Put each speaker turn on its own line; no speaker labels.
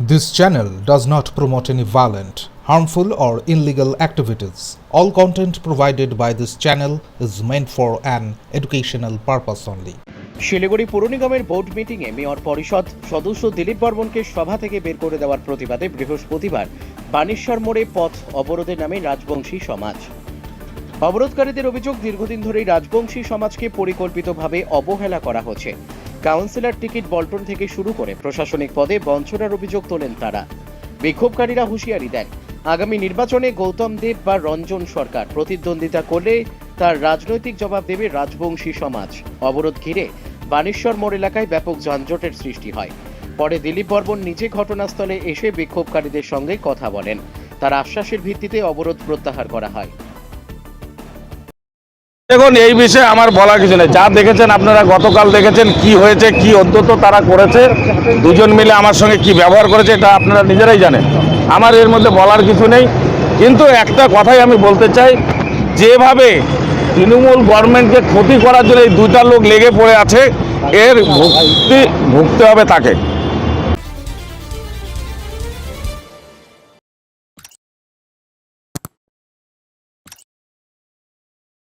This channel does not promote any violent, harmful, or illegal activities. All content provided by this channel is meant for an educational purpose only.
Siliguri পুর নিগমের board মিটিংয়ে mayor পরিষদ সদস্য দিলীপ বর্মনকে সভা থেকে বের করে দেওয়ার প্রতিবাদে বৃহস্পতিবার বানেশ্বর মোড়ে পথ অবরোধের নামে রাজবংশী সমাজ অবরোধকারীদের অভিযোগ দীর্ঘদিন ধরেই রাজবংশী সমাজকে পরিকল্পিতভাবে অবহেলা করা হচ্ছে কাউন্সিলর টিকিট বল্টন থেকে শুরু করে প্রশাসনিক পদে বঞ্চনার অভিযোগ তোলেন তারা। বিক্ষোভকারীরা হুঁশিয়ারি দেন, আগামী নির্বাচনে গৌতম দেব বা রঞ্জন সরকার প্রতিদ্বন্দ্বিতা করলে তার রাজনৈতিক জবাব দেবে রাজবংশী সমাজ। অবরোধ ঘিরে বানেশ্বর মোড় এলাকায় ব্যাপক যানজটের সৃষ্টি হয়। পরে দিলীপ বর্মন নিজে ঘটনাস্থলে এসে বিক্ষোভকারীদের সঙ্গে কথা বলেন। তার আশ্বাসের ভিত্তিতে অবরোধ প্রত্যাহার করা হয়।
দেখুন, এই বিষয়ে আমার বলার কিছু নেই। যা দেখেছেন আপনারা গতকাল দেখেছেন, কি হয়েছে, কি অন্তত তারা করেছে, দুজন মিলে আমার সঙ্গে কি ব্যবহার করেছে, এটা আপনারা নিজেরাই জানেন। আমার এর মধ্যে বলার কিছু নেই। কিন্তু একটা কথাই আমি বলতে চাই, যেভাবে তৃণমূল গভর্নমেন্টকে ক্ষতি করার জন্য এই দুইটা লোক লেগে পড়ে আছে, এর ভুক্তি ভুগতে হবে তাকে।